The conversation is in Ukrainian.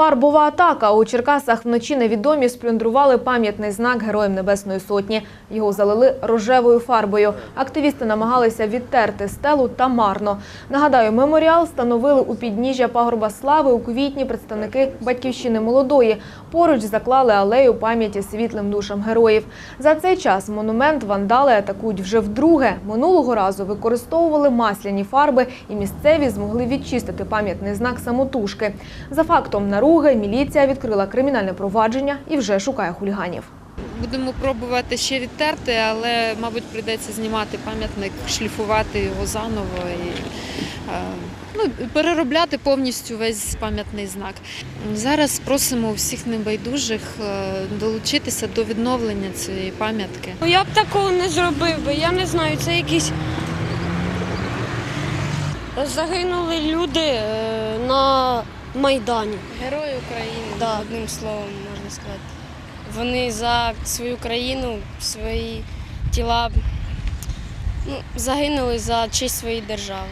Фарбова атака у Черкасах вночі невідомі сплюндрували пам'ятний знак Героям Небесної Сотні. Його залили рожевою фарбою. Активісти намагалися відтерти стелу та марно. Нагадаю, меморіал встановили у підніжжя пагорба слави у квітні представники батьківщини молодої. Поруч заклали алею пам'яті світлим душам героїв. За цей час монумент вандали атакують вже вдруге. Минулого разу використовували масляні фарби, і місцеві змогли відчистити пам'ятний знак самотужки. За фактом наруги міліція відкрила кримінальне провадження і вже шукає хуліганів. Будемо пробувати ще відтерти, але, мабуть, прийдеться знімати пам'ятник, шліфувати його заново і е, ну, переробляти повністю весь пам'ятний знак. Зараз просимо всіх небайдужих е, долучитися до відновлення цієї пам'ятки. Ну, Я б такого не зробив би. Я не знаю, це якісь загинули люди е, на Майдані. Герої України, Да. одним словом можна сказати. Вони за свою країну, свої тіла ну, загинули за честь своєї держави.